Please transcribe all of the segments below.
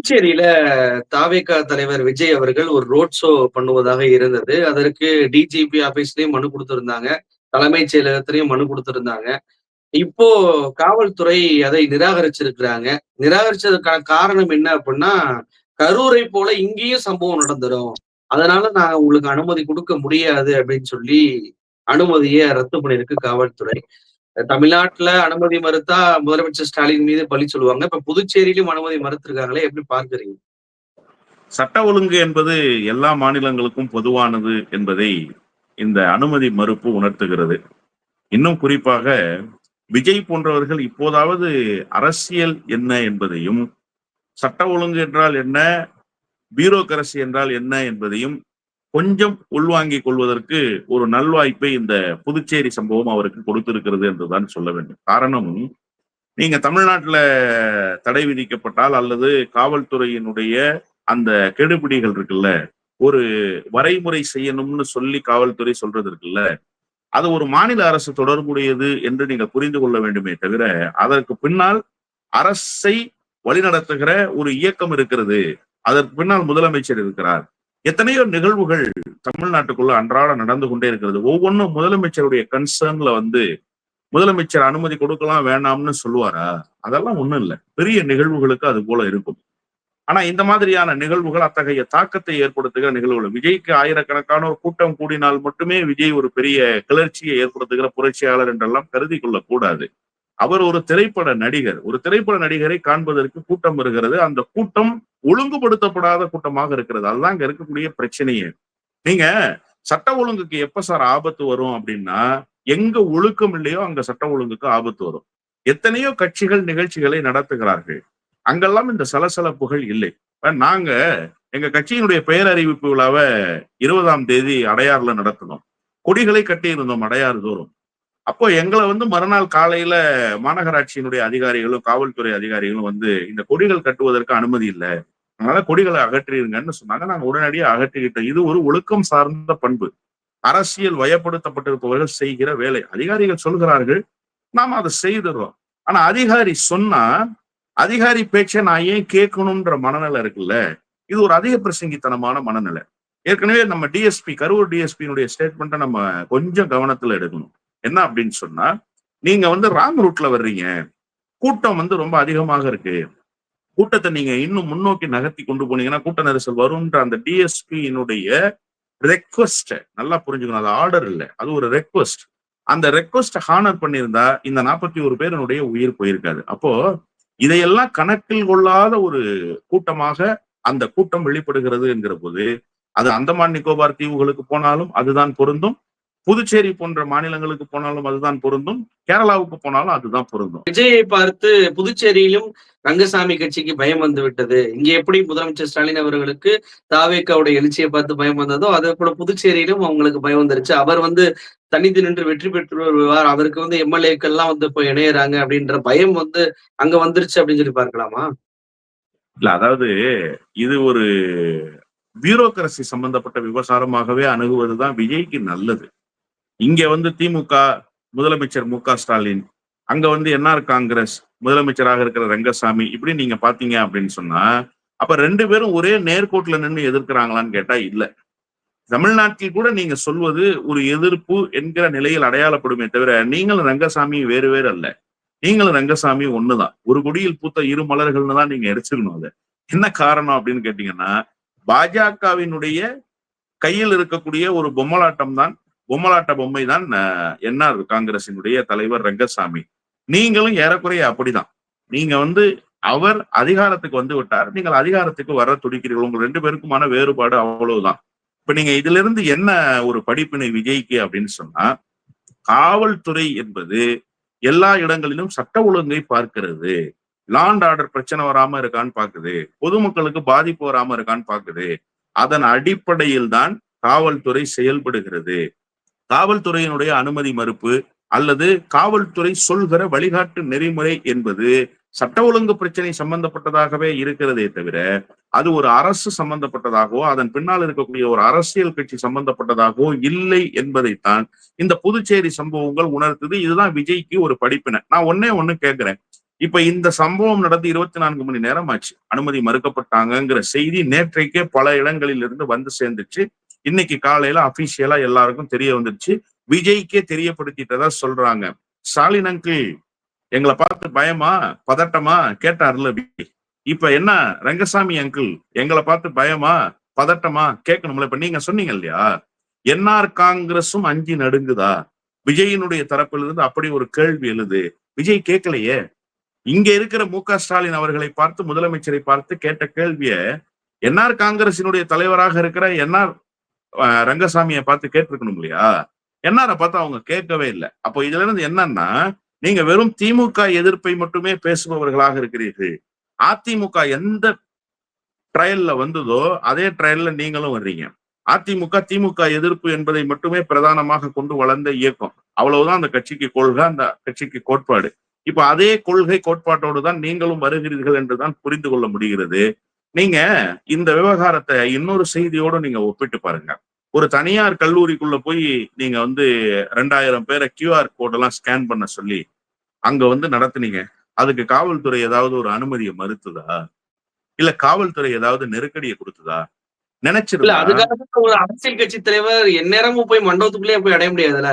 புதுச்சேரியில தாவேகா தலைவர் விஜய் அவர்கள் ஒரு ரோட் ஷோ பண்ணுவதாக இருந்தது. அதற்கு டிஜிபி ஆபீஸ்லயும் மனு கொடுத்திருந்தாங்க. தலைமைச் செயலகத்திலையும் மனு கொடுத்திருந்தாங்க. இப்போ காவல்துறை அதை நிராகரிச்சிருக்கிறாங்க. நிராகரிச்சதுக்கான காரணம் என்ன அப்படின்னா கரூரை போல இங்கேயும் சம்பவம் நடந்துரும். அதனால நான் உங்களுக்கு அனுமதி கொடுக்க முடியாது அப்படின்னு சொல்லி அனுமதியை ரத்து பண்ணியிருக்கு காவல்துறை. தமிழ்நாட்டுல அனுமதி மறுத்தா முதலமைச்சர் ஸ்டாலின் மீது பழி சொல்லுவாங்க. இப்ப புதுச்சேரியிலும் அனுமதி மறுத்திருக்காங்களே எப்படி பார்க்கறீங்க? சட்ட ஒழுங்கு என்பது எல்லா மாநிலங்களுக்கும் பொதுவானது என்பதை இந்த அனுமதி மறுப்பு உணர்த்துகிறது. இன்னும் குறிப்பாக விஜய் போன்றவர்கள் இப்போதாவது அரசியல் என்ன என்பதையும் சட்ட ஒழுங்கு என்றால் என்ன பியூரோக்கரசி என்றால் என்ன என்பதையும் கொஞ்சம் உள்வாங்கிக் கொள்வதற்கு ஒரு நல்வாய்ப்பை இந்த புதுச்சேரி சம்பவம் அவருக்கு கொடுத்திருக்கிறது என்றுதான் சொல்ல வேண்டும். காரணம் நீங்க தமிழ்நாட்டுல தடை விதிக்கப்பட்டால் அல்லது காவல்துறையினுடைய அந்த கெடுபிடிகள் இருக்குல்ல ஒரு வரைமுறை செய்யணும்னு சொல்லி காவல்துறை சொல்றது இருக்குல்ல அது ஒரு மாநில அரசு தொடர்புடையது என்று நீங்க புரிந்து கொள்ள வேண்டுமே தவிர அதற்கு பின்னால் அரசை வழிநடத்துகிற ஒரு இயக்கம் இருக்கிறது. அதற்கு பின்னால் முதலமைச்சர் இருக்கிறார். எத்தனையோ நிகழ்வுகள் தமிழ்நாட்டுக்குள்ள அன்றாட நடந்து கொண்டே இருக்கிறது. ஒவ்வொன்றும் முதலமைச்சருடைய கன்சர்ன்ல வந்து முதலமைச்சர் அனுமதி கொடுக்கலாம் வேண்டாம்னு சொல்லுவாரா? அதெல்லாம் ஒண்ணும் இல்லை. பெரிய நிகழ்வுகளுக்கு அது போல இருக்கும். ஆனா இந்த மாதிரியான நிகழ்வுகள் அத்தகைய தாக்கத்தை ஏற்படுத்துகிற நிகழ்வுகள் விஜய்க்கு ஆயிரக்கணக்கான ஒரு கூட்டம் கூடினால் மட்டுமே விஜய் ஒரு பெரிய கிளர்ச்சியை ஏற்படுத்துகிற புரட்சியாளர் என்றெல்லாம் கருதி கொள்ளக்கூடாது. அவர் ஒரு திரைப்பட நடிகர். ஒரு திரைப்பட நடிகரை காண்பதற்கு கூட்டம் வருகிறது. அந்த கூட்டம் ஒழுங்குபடுத்தப்படாத கூட்டமாக இருக்கிறது. அதுதான் இங்க இருக்கக்கூடிய பிரச்சனையே. நீங்க சட்ட ஒழுங்குக்கு எப்ப சார் ஆபத்து வரும் அப்படின்னா எங்க ஒழுக்கம் இல்லையோ அங்க சட்ட ஒழுங்குக்கு ஆபத்து வரும். எத்தனையோ கட்சிகள் நிகழ்ச்சிகளை நடத்துகிறார்கள். அங்கெல்லாம் இந்த சலசலப்புகள் இல்லை. நாங்க எங்க கட்சியினுடைய பெயர் அறிவிப்பு விழாவை இருபதாம் தேதி அடையாறுல நடத்தினோம். கொடிகளை கட்டியிருந்தோம் அடையாறு தோறும். அப்போ எங்களை வந்து மறுநாள் காலையில மாநகராட்சியினுடைய அதிகாரிகளும் காவல்துறை அதிகாரிகளும் வந்து இந்த கொடிகள் கட்டுவதற்கு அனுமதி இல்லை. அதனால கொடிகளை அகற்றிருங்கன்னு சொன்னாங்க. நாங்க உடனடியாக அகற்றிக்கிட்டோம். இது ஒரு ஒழுக்கம் சார்ந்த பண்பு. அரசியல் வயப்படுத்தப்பட்டிருப்பவர்கள் செய்கிற வேலை. அதிகாரிகள் சொல்கிறார்கள் நாம அதை செய்துடுறோம். ஆனா அதிகாரி சொன்னா அதிகாரி பேச்சை நான் ஏன் கேட்கணும்ன்ற மனநிலை இருக்குல்ல? இது ஒரு அதிக பிரசங்கித்தனமான மனநிலை. ஏற்கனவே நம்ம டிஎஸ்பி கரூர் டிஎஸ்பியினுடைய ஸ்டேட்மெண்ட்டை நம்ம கொஞ்சம் கவனத்துல எடுக்கணும். என்ன அப்படின்னு சொன்னா நீங்க வந்து ராங் ரூட்ல வர்றீங்க. கூட்டம் வந்து ரொம்ப அதிகமாக இருக்கு. கூட்டத்தை நீங்க இன்னும் முன்னோக்கி நகர்த்தி கொண்டு போனீங்கன்னா கூட்ட நெரிசல் வரும்ன்ற அந்த டிஎஸ்பியினுடைய ரெக்வஸ்ட் நல்லா புரிஞ்சுக்கணும். அது ஆர்டர் இல்லை. அது ஒரு ரெக்வஸ்ட் அந்த ரெக்வஸ்ட ஹானர் பண்ணியிருந்தா இந்த நாற்பத்தி ஒரு பேருனுடைய உயிர் போயிருக்காது. அப்போ இதையெல்லாம் கணக்கில் கொள்ளாத ஒரு கூட்டமாக அந்த கூட்டம் வெளிப்படுகிறது என்கிற போது அது அந்தமான் நிக்கோபார் தீவுகளுக்கு போனாலும் அதுதான் பொருந்தும். புதுச்சேரி போன்ற மாநிலங்களுக்கு போனாலும் அதுதான் பொருந்தும். கேரளாவுக்கு போனாலும் அதுதான் பொருந்தும். விஜயை பார்த்து புதுச்சேரியிலும் ரங்கசாமி கட்சிக்கு பயம் வந்து விட்டது. இங்க எப்படி முதலமைச்சர் ஸ்டாலின் அவர்களுக்கு தாவேக்காவுடைய எழுச்சியை பார்த்து பயம் வந்ததோ அதே போல புதுச்சேரியிலும் அவங்களுக்கு பயம் வந்துருச்சு. அவர் வந்து தனித்து நின்று வெற்றி பெற்று வருவார். அவருக்கு வந்து எம்எல்ஏக்கள் எல்லாம் வந்து இப்போ இணையறாங்க அப்படின்ற பயம் வந்து அங்க வந்துருச்சு அப்படின்னு சொல்லி பார்க்கலாமா? இல்ல அதாவது இது ஒரு பியூரோக்ரசி சம்பந்தப்பட்ட விவசாரமாகவே அணுகுவதுதான் விஜய்க்கு நல்லது. இங்க வந்து திமுக முதலமைச்சர் மு ஸ்டாலின். அங்க வந்து என்ஆர் காங்கிரஸ் முதலமைச்சராக இருக்கிற ரங்கசாமி இப்படி நீங்க பாத்தீங்க அப்படின்னு சொன்னா அப்ப ரெண்டு பேரும் ஒரே நேர்கோட்டுல நின்று எதிர்க்கிறாங்களான்னு கேட்டா இல்ல. தமிழ்நாட்டில் கூட நீங்க சொல்வது ஒரு எதிர்ப்பு என்கிற நிலையில் அடையாளப்படுமே தவிர நீங்களும் ரங்கசாமி வேறு வேறு அல்ல. நீங்களும் ரங்கசாமி ஒண்ணுதான். ஒரு குடியில் பூத்த இரு மலர்கள்னு தான் நீங்க எடுத்துக்கணும் அதை. என்ன காரணம் அப்படின்னு கேட்டீங்கன்னா பாஜகவினுடைய கையில் இருக்கக்கூடிய ஒரு பொம்மலாட்டம் தான் பொம்மலாட்ட பொம்மை தான் என்ஆர் காங்கிரசினுடைய தலைவர் ரங்கசாமி. நீங்களும் ஏறக்குறைய அப்படிதான். நீங்க வந்து அவர் அதிகாரத்துக்கு வந்து விட்டார். நீங்கள் அதிகாரத்துக்கு வர துடிக்கிறீர்கள். உங்க ரெண்டு பேருக்குமான வேறுபாடு அவ்வளவுதான். இப்ப நீங்க இதுல இருந்து என்ன ஒரு படிப்பினை விஜய்க்கு அப்படின்னு சொன்னா காவல்துறை என்பது எல்லா இடங்களிலும் சட்ட ஒழுங்கை பார்க்கிறது. லாண்ட் ஆர்டர் பிரச்சனை வராம இருக்கான்னு பாக்குது பொதுமக்களுக்கு பாதிப்பு வராம இருக்கான்னு பாக்குது அதன் அடிப்படையில் தான் காவல்துறை செயல்படுகிறது. காவல்துறையினுடைய அனுமதி மறுப்பு அல்லது காவல்துறை சொல்கிற வழிகாட்டு நெறிமுறை என்பது சட்ட ஒழுங்கு பிரச்சனை சம்பந்தப்பட்டதாகவே இருக்கிறதே தவிர அது ஒரு அரசு சம்பந்தப்பட்டதாகவோ அதன் பின்னால் இருக்கக்கூடிய ஒரு அரசியல் கட்சி சம்பந்தப்பட்டதாகவோ இல்லை என்பதைத்தான் இந்த புதுச்சேரி சம்பவங்கள் உணர்த்துது. இதுதான் விஜய்க்கு ஒரு படிப்பினை. நான் ஒன்னே ஒண்ணு கேட்கிறேன் இப்ப இந்த சம்பவம் நடந்து இருபத்தி நான்கு மணி நேரம் ஆச்சு. அனுமதி மறுக்கப்பட்டாங்கங்கிற செய்தி நேற்றைக்கே பல இடங்களில் இருந்து வந்து சேர்ந்துச்சு. இன்னைக்கு காலையில அபிஷியலா எல்லாருக்கும் தெரிய வந்துருச்சு. விஜய்க்கே தெரியப்படுத்திட்டதா சொல்றாங்க. ஸ்டாலின் அங்கிள் எங்களை பார்த்து பயமா பதட்டமா கேட்டார்ல விஜய். இப்ப என்ன ரங்கசாமி அங்கிள் எங்களை பார்த்து பயமா பதட்டமா கேட்கணும்ல? இப்ப நீங்க சொன்னீங்க இல்லையா? என்ஆர் காங்கிரஸும் அஞ்சு நடுங்குதா? விஜயினுடைய தரப்பிலிருந்து அப்படி ஒரு கேள்வி எழுது. விஜய் கேட்கலையே. இங்க இருக்கிற மு ஸ்டாலின் அவர்களை பார்த்து முதலமைச்சரை பார்த்து கேட்ட கேள்விய என்ஆர் காங்கிரசினுடைய தலைவராக இருக்கிற என்ஆர் ரங்கசாமியை பார்த்து கேட்டிருக்கணும் இல்லையா? என்னார பார்த்து அவங்க கேட்கவே இல்லை. அப்போ இதுல இருந்து என்னன்னா நீங்க வெறும் திமுக எதிர்ப்பை மட்டுமே பேசுபவர்களாக இருக்கிறீர்கள். அதிமுக எந்த ட்ரையல்ல வந்ததோ அதே ட்ரையல்ல நீங்களும் வர்றீங்க. அதிமுக திமுக எதிர்ப்பு என்பதை மட்டுமே பிரதானமாக கொண்டு வளர்ந்த இயக்கம். அவ்வளவுதான் அந்த கட்சிக்கு கொள்கை அந்த கட்சிக்கு கோட்பாடு. இப்ப அதே கொள்கை கோட்பாட்டோடு தான் நீங்களும் வருகிறீர்கள் என்றுதான் புரிந்து கொள்ள முடிகிறது. நீங்க இந்த விவகாரத்தை இன்னொரு செய்தியோடு நீங்க ஒப்பிட்டு பாருங்க. ஒரு தனியார் கல்லூரிக்குள்ள போய் நீங்க வந்து ரெண்டாயிரம் பேரை கியூஆர் கோடெல்லாம் ஸ்கேன் பண்ண சொல்லி அங்க வந்து நடத்துனீங்க. அதுக்கு காவல்துறை ஏதாவது ஒரு அனுமதியை மறுத்துதா? இல்ல காவல்துறை ஏதாவது நெருக்கடியை கொடுத்ததா? நினைச்சிருந்தா அதுக்காக ஒரு அரசியல் கட்சி தலைவர் எந்நேரமும் போய் மண்டபத்துக்குள்ளேயே போய் அடைய முடியாதுல்ல.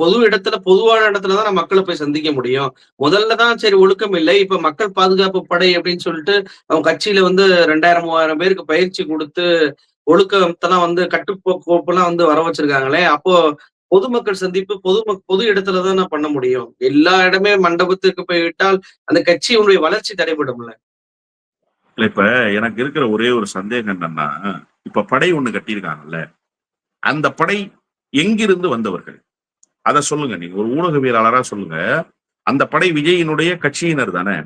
பொது இடத்துல பொதுவான இடத்துலதான் நம்ம மக்களை போய் சந்திக்க முடியும். முதல்ல தான் சரி ஒழுக்கம் இல்லை. இப்ப மக்கள் பாதுகாப்பு படை அப்படின்னு சொல்லிட்டு அவங்க கட்சியில வந்து ரெண்டாயிரம் மூவாயிரம் பேருக்கு பயிற்சி கொடுத்து ஒழுக்கத்தெல்லாம் வந்து கட்டுக்கோப்பெல்லாம் வந்து வர வச்சிருக்காங்களே. அப்போ பொதுமக்கள் சந்திப்பு பொது பொது இடத்துல தான் பண்ண முடியும். எல்லா இடமே மண்டபத்துக்கு போய் விட்டால் அந்த கட்சியினுடைய வளர்ச்சி தடைபடும்ல. இல்ல இப்ப எனக்கு இருக்கிற ஒரே ஒரு சந்தேகம் என்னன்னா இப்ப படை ஒண்ணு கட்டியிருக்காங்கல்ல. அந்த படை எங்கிருந்து வந்தவர்கள்? அத சொல்லுங்க நீங்க ஒரு ஊடகவியலாளரா சொல்லுங்க. அந்த படை விஜயினுடைய கட்சியினர் தானே?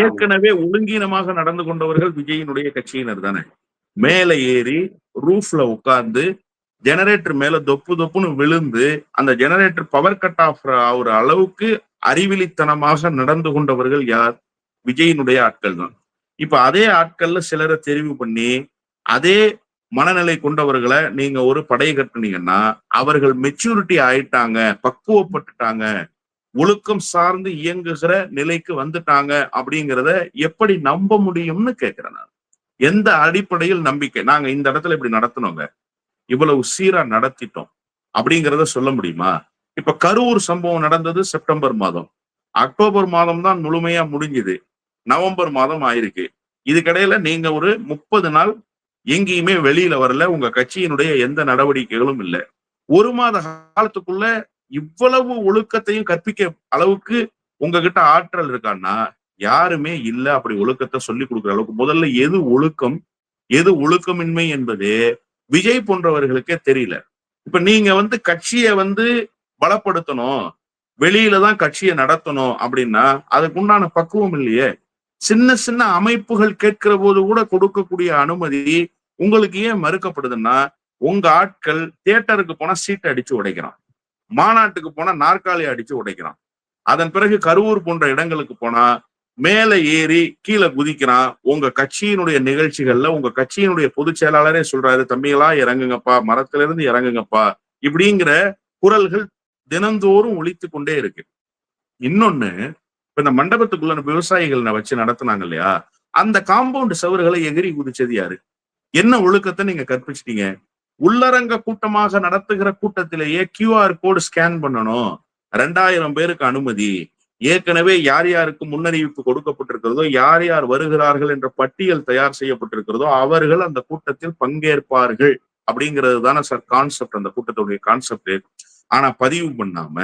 ஏற்கனவே ஒழுங்கீனமாக நடந்து கொண்டவர்கள் விஜயினுடைய கட்சியினர் தானே? மேல ஏறி ரூஃப்ல உட்கார்ந்து ஜெனரேட்டர் மேல தொப்பு தொப்புன்னு விழுந்து அந்த ஜெனரேட்டர் பவர் கட் ஆஃப் ஆகுற அளவுக்கு அறிவிலித்தனமாக நடந்து கொண்டவர்கள் யார்? விஜயினுடைய ஆட்கள் தான். இப்ப அதே ஆட்கள்ல சிலரை தெரிவு பண்ணி அதே மனநிலை கொண்டவர்களை நீங்க ஒரு படையை கட்டுனீங்கன்னா அவர்கள் மெச்சூரிட்டி ஆயிட்டாங்க பக்குவப்பட்டுட்டாங்க ஒழுக்கம் சார்ந்து இயங்குகிற நிலைக்கு வந்துட்டாங்க அப்படிங்கிறத எப்படி நம்ப முடியும்னு கேட்கிறேன் நான். எந்த அடிப்படையில் நம்பிக்கை? நாங்க இந்த இடத்துல இப்படி நடத்தினோங்க. இவ்வளவு சீரா நடத்திட்டோம் அப்படிங்கிறத சொல்ல முடியுமா? இப்ப கரூர் சம்பவம் நடந்தது செப்டம்பர் மாதம். அக்டோபர் மாதம் தான் முழுமையா முடிஞ்சுது. நவம்பர் மாதம் ஆயிருக்கு. இதுக்கிடையில நீங்க ஒரு முப்பது நாள் எங்கேயுமே வெளியில வரல. உங்க கட்சியினுடைய எந்த நடவடிக்கைகளும் இல்லை. ஒரு மாத காலத்துக்குள்ள இவ்வளவு ஒழுக்கத்தையும் கற்பிக்க அளவுக்கு உங்ககிட்ட ஆற்றல் இருக்கான்னா யாருமே இல்ல அப்படி ஒழுக்கத்தை சொல்லி கொடுக்குற அளவுக்கு. முதல்ல எது ஒழுக்கம்? எது ஒழுக்கமின்மை என்பது விஜய் போன்றவர்களுக்கே தெரியல. இப்ப நீங்க வந்து கட்சியை வந்து பலப்படுத்தணும். வெளியில தான் கட்சியை நடத்தணும் அப்படின்னா அதுக்கு உண்டான பக்குவம் இல்லையே. சின்ன சின்ன அமைப்புகள் கேட்கிற போது கூட கொடுக்கக்கூடிய அனுமதி உங்களுக்கு ஏன் மறுக்கப்படுதுன்னா உங்க ஆட்கள் தியேட்டருக்கு போனா சீட்டை அடிச்சு உடைக்கிறான். மாநாட்டுக்கு போனா நாற்காலி அடிச்சு உடைக்கிறான். அதன் பிறகு கரூர் போன்ற இடங்களுக்கு போனா மேல ஏறி கீழே குதிக்கிறான். உங்க கட்சியினுடைய நிகழ்ச்சிகள்ல உங்க கட்சியினுடைய பொதுச் செயலாளரே சொல்றாரு தம்பிகளா இறங்குங்கப்பா மரத்துல இருந்து இறங்குங்கப்பா. இப்படிங்கிற குரல்கள் தினந்தோறும் ஒழித்து கொண்டே இருக்கு. இன்னொன்னு இப்ப இந்த மண்டபத்துக்குள்ள விவசாயிகள் வச்சு நடத்துனாங்க இல்லையா? அந்த காம்பவுண்ட் சவர்களை எகிரி குதிச்சது யாரு? என்ன ஒழுக்கத்தை நீங்க கற்பிச்சிட்டீங்க? உள்ளரங்க கூட்டமாக நடத்துகிற கூட்டத்திலேயே கியூஆர் கோடு ஸ்கேன் பண்ணணும். ரெண்டாயிரம் பேருக்கு அனுமதி. ஏற்கனவே யார் யாருக்கு முன்னறிவிப்பு கொடுக்கப்பட்டிருக்கிறதோ யார் யார் வருகிறார்கள் என்ற பட்டியல் தயார் செய்யப்பட்டிருக்கிறதோ அவர்கள் அந்த கூட்டத்தில் பங்கேற்பார்கள். அப்படிங்கிறது தானே சார் கான்செப்ட் அந்த கூட்டத்துடைய கான்செப்ட் ஆனா பதிவு பண்ணாம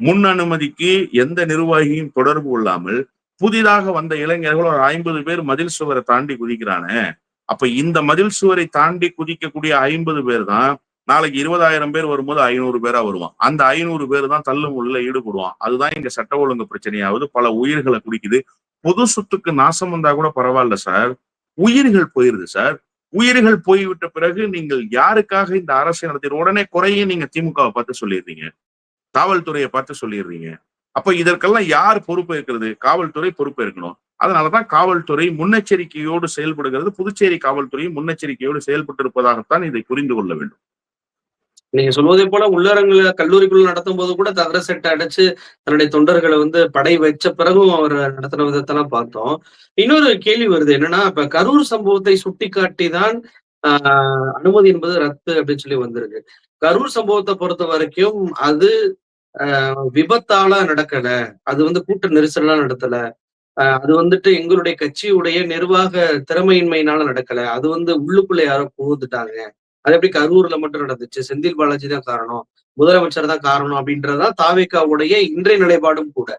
முன் அனுமதிக்கு எந்த நிர்வாகியும் தொடர்பு கொள்ளாமல் புதிதாக வந்த இளைஞர்கள் ஒரு ஐம்பது பேர் மதில் சுவரை தாண்டி குதிக்கிறானே. அப்ப இந்த மதில் சுவரை தாண்டி குதிக்கக்கூடிய ஐம்பது பேர் தான் நாளைக்கு இருபதாயிரம் பேர் வரும்போது ஐநூறு பேரா வருவான். அந்த ஐநூறு பேர் தான் தள்ளு உள்ள ஈடுபடுவான். அதுதான் இங்க சட்ட ஒழுங்கு பிரச்சனையாவது. பல உயிர்களை குடிக்குது. பொது சொத்துக்கு நாசம் வந்தா கூட பரவாயில்ல சார். உயிர்கள் போயிருது சார். உயிர்கள் போய்விட்ட பிறகு நீங்கள் யாருக்காக இந்த அரசை நடத்தி உடனே குறைய நீங்க திமுகவை பார்த்து சொல்லிடுறீங்க. காவல்துறையை பார்த்து சொல்லிடுறீங்க. அப்ப இதற்கெல்லாம் யார் பொறுப்பு இருக்கிறது? காவல்துறை பொறுப்பு இருக்கணும். அதனாலதான் காவல்துறை முன்னெச்சரிக்கையோடு செயல்படுகிறது. புதுச்சேரி காவல்துறை முன்னெச்சரிக்கையோடு செயல்பட்டு இருப்பதாகத்தான் இதை புரிந்து கொள்ள வேண்டும். நீங்க சொல்வதை போல உள்ளரங்குல கல்லூரிக்குள்ள நடத்தும்போது கூட தகர செட்டை அடைச்சு தன்னுடைய தொண்டர்களை வந்து படை வச்ச பிறகும் அவர் நடத்தின விதத்தெல்லாம் பார்த்தோம். இன்னொரு கேள்வி வருது. என்னன்னா, இப்ப கரூர் சம்பவத்தை சுட்டிக்காட்டி தான் ஆஹ் அனுமதி என்பது ரத்து அப்படின்னு சொல்லி வந்திருக்கு. கரூர் சம்பவத்தை பொறுத்த வரைக்கும் அது விபத்தால நடக்கல. அது வந்து கூட்ட நெரிசலா நடத்தல. அது வந்துட்டு எங்களுடைய கட்சியுடைய நிர்வாக திறமையின்மையினால நடக்கல. அது வந்து உள்ளுக்குள்ள யாரோ புகுந்துட்டாங்க. அது எப்படி கரூர்ல மட்டும் நடந்துச்சு. செந்தில் பாலாஜி தான் காரணம். முதலமைச்சர் தான் காரணம் அப்படின்றது தான் இன்றைய நிலைப்பாடும் கூட.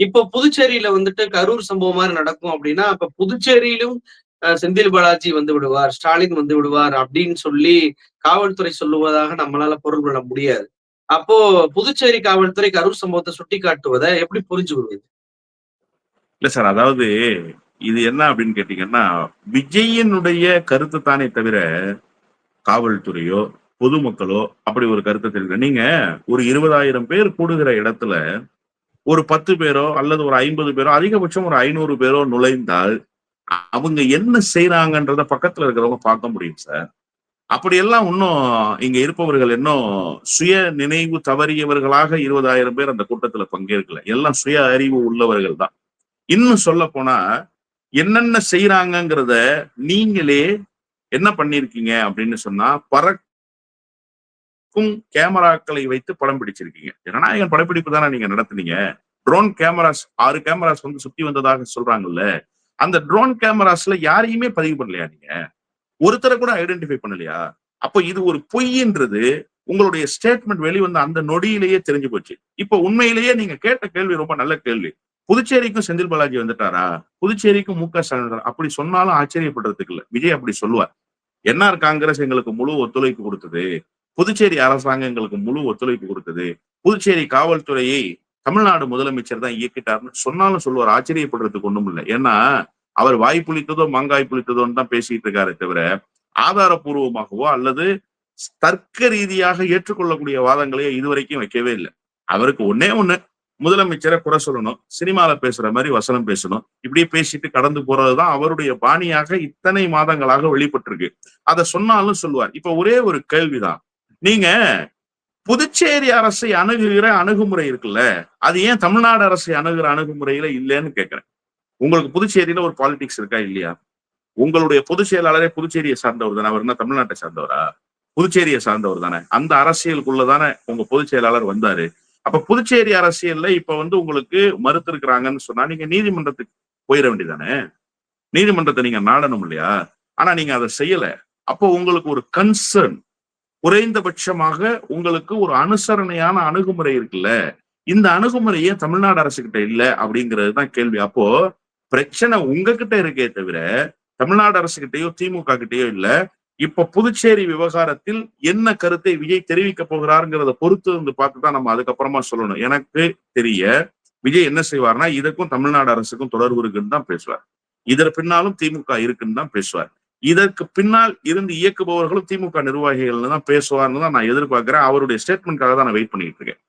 இப்போ புதுச்சேரியில வந்துட்டு கரூர் சம்பவம் மாதிரி நடக்கும் அப்படின்னா, அப்ப புதுச்சேரியிலும் செந்தில் பாலாஜி வந்து விடுவார், ஸ்டாலின் வந்து விடுவார் அப்படின்னு சொல்லி காவல்துறை சொல்லுவதாக நம்மளால பொருள் கொள்ள முடியாது. அப்போ புதுச்சேரி காவல்துறை கரூர் சுட்டி காட்டுவதை எப்படி புரிஞ்சு கொள்வது இல்ல சார். அதாவது இது என்ன அப்படின்னு கேட்டீங்கன்னா, விஜயனுடைய கருத்து தானே தவிர, காவல்துறையோ, பொதுமக்களோ அப்படி ஒரு கருத்தை தெரிவிக்கல. நீங்க ஒரு 20,000 பேர் கூடுகிற இடத்துல, ஒரு 10 பேரோ அல்லது ஒரு 50 பேரோ, அதிகபட்சம் ஒரு ஐநூறு பேரோ நுழைந்தால், அவங்க என்ன செய்யறாங்கன்றத பக்கத்துல இருக்கிறவங்க பார்க்க முடியும் சார். அப்படியெல்லாம் இன்னும் இங்க இருப்பவர்கள் இன்னும் சுய நினைவு தவறியவர்களாக 20,000 பேர் அந்த கூட்டத்துல பங்கேற்கல. எல்லாம் சுய அறிவு உள்ளவர்கள் தான். இன்னும் சொல்லப்போனா, என்னென்ன செய்யறாங்கிறத நீங்களே என்ன பண்ணியிருக்கீங்க அப்படின்னு சொன்னா, பறக்கும் கேமராக்களை வைத்து படம் பிடிச்சிருக்கீங்க. ஜனநாயகன் படப்பிடிப்பு தானே நீங்க நடத்துனீங்க. ட்ரோன் கேமராஸ் ஆறு கேமராஸ் வந்து சுத்தி வந்ததாக சொல்றாங்கல்ல. அந்த ட்ரோன் கேமராஸ்ல யாரையுமே பதிவு பண்ணலையா நீங்க? ஒருத்தரை கூட ஐடென்டிஃபை பண்ணலையா? அப்ப இது ஒரு பொய்ன்றது உங்களுடைய ஸ்டேட்மெண்ட் வெளிவந்த அந்த நொடியிலேயே தெரிஞ்சு போச்சு. இப்ப உண்மையிலேயே நீங்க கேட்ட கேள்வி ரொம்ப நல்ல கேள்வி. புதுச்சேரிக்கும் செந்தில் பாலாஜி வந்துட்டாரா? புதுச்சேரிக்கும் மு.க. ஸ்டாலின் அப்படி சொன்னாலும் ஆச்சரியப்படுறதுக்கு இல்ல. விஜய் அப்படி சொல்லுவார். என்ஆர் காங்கிரஸ் எங்களுக்கு முழு ஒத்துழைப்பு குடுத்தது. புதுச்சேரி அரசாங்கம் எங்களுக்கு முழு ஒத்துழைப்பு கொடுத்தது புதுச்சேரி காவல்துறையை தமிழ்நாடு முதலமைச்சர் தான் இயக்கிட்டார்னு சொன்னாலும் சொல்லுவார். ஆச்சரியப்படுறதுக்கு ஒண்ணும் இல்ல. ஏன்னா, அவர் வாய் புளித்ததோ, மாங்காய் புளித்ததோன்னு தான் பேசிட்டு இருக்காரே தவிர, ஆதாரபூர்வமாகவோ அல்லது தர்க்க ரீதியாக ஏற்றுக்கொள்ளக்கூடிய வாதங்களையோ இதுவரைக்கும் வைக்கவே இல்ல. அவருக்கு ஒன்னே ஒண்ணு, முதலமைச்சரை குறை சொல்லணும். சினிமால பேசுற மாதிரி வசனம் பேசணும். இப்படியே பேசிட்டு கடந்து போறதுதான் அவருடைய பாணியாக இத்தனை மாதங்களாக வெளிப்பட்டிருக்கு. அத சொன்னாலும் சொல்லுவார். இப்ப ஒரே ஒரு கேள்விதான். நீங்க புதுச்சேரி அரசை அணுகுகிற அணுகுமுறை இருக்குல்ல, அது ஏன் தமிழ்நாடு அரசை அணுகுற அணுகுமுறையில இல்லைன்னு கேட்கிறேன். உங்களுக்கு புதுச்சேரியில ஒரு பாலிடிக்ஸ் இருக்கா? இல்லையா? உங்களுடைய பொதுச் செயலாளரே புதுச்சேரியை சார்ந்தவர் தானே. அவர் என்ன தமிழ்நாட்டை சார்ந்தவரா? புதுச்சேரியை சார்ந்தவர் தானே. அந்த அரசியலுக்குள்ளதானே உங்க பொதுச் செயலாளர் வந்தாரு. அப்ப புதுச்சேரி அரசியல்ல இப்ப வந்து உங்களுக்கு மறுத்திருக்கிறாங்கன்னு சொன்னா, நீங்க நீதிமன்றத்துக்கு போயிட வேண்டியதானே. நீதிமன்றத்தை நீங்க நாடணும் இல்லையா? ஆனா நீங்க அத செய்யல. அப்போ உங்களுக்கு ஒரு கன்சர்ன் குறைந்தபட்சமாக உங்களுக்கு ஒரு அனுசரணையான அணுகுமுறை இருக்குல்ல. இந்த அணுகுமுறையே தமிழ்நாடு அரசு கிட்ட இல்ல அப்படிங்கிறது தான் கேள்வி. அப்போ பிரச்சனை உங்ககிட்ட இருக்கே தவிர, தமிழ்நாடு அரசுகிட்டயோ, திமுக கிட்டயோ இல்ல. இப்ப புதுச்சேரி விவகாரத்தில் என்ன கருத்தை விஜய் தெரிவிக்கப் போகிறாருங்கிறத பொறுத்து வந்து பார்த்து தான் நம்ம அதுக்கப்புறமா சொல்லணும். எனக்கு தெரிய விஜய் என்ன செய்வார்னா, இதற்கும் தமிழ்நாடு அரசுக்கும் தொடர்பு இருக்குன்னு தான் பேசுவார். இதன் பின்னாலும் திமுக இருக்குன்னு தான் பேசுவார். இதற்கு பின்னால் இருந்து இயக்குபவர்களும் திமுக நிர்வாகிகள் தான் பேசுவார்ன்னு தான் நான் எதிர்பார்க்கிறேன். அவருடைய ஸ்டேட்மெண்ட்காக தான் நான் வெயிட் பண்ணிட்டு இருக்கேன்.